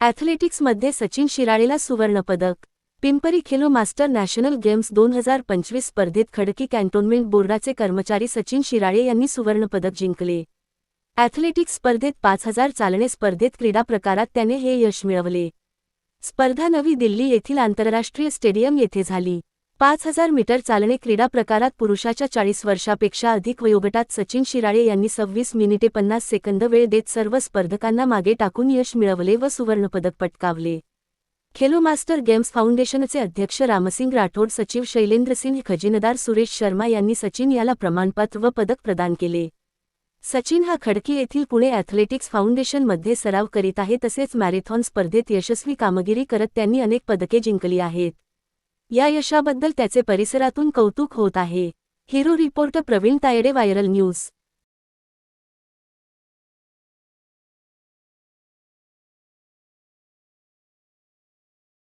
ॲथलेटिक्समध्ये सचिन शिराळेला सुवर्णपदक Pimpri Khelo master national games दोन हजार पंचवीस स्पर्धेत खडकी कॅन्टोन्मेंट बोर्डाचे कर्मचारी सचिन शिराळे यांनी सुवर्णपदक जिंकले. ॲथलेटिक्स स्पर्धेत पाच हजार चालणे स्पर्धेत क्रीडा प्रकारात त्याने हे यश मिळवले. स्पर्धा नवी दिल्ली येथील आंतरराष्ट्रीय स्टेडियम येथे झाली. पाच हजार मीटर चालणे क्रीडा प्रकारात पुरुषाच्या चाळीस वर्षापेक्षा अधिक वयोगटात सचिन शिराळे यांनी सव्वीस मिनिटे पन्नास सेकंद वेळ देत सर्व स्पर्धकांना मागे टाकून यश मिळवले व सुवर्णपदक पटकावले. खेलो मास्टर गेम्स फाउंडेशनचे अध्यक्ष रामसिंग राठोड सचिव शैलेंद्रसिंह खजिनदार सुरेश शर्मा यांनी सचिन याला प्रमाणपत्र व पदक प्रदान केले. सचिन हा खडकी येथील पुणे ॲथलेटिक्स फाउंडेशनमध्ये सराव करीत आहे तसेच मॅरेथॉन स्पर्धेत यशस्वी कामगिरी करत त्यांनी अनेक पदके जिंकली आहेत. या यशाबद्दल त्याचे परिसरातून कौतुक होत आहे. Hero reporter Praveen Tayde viral news.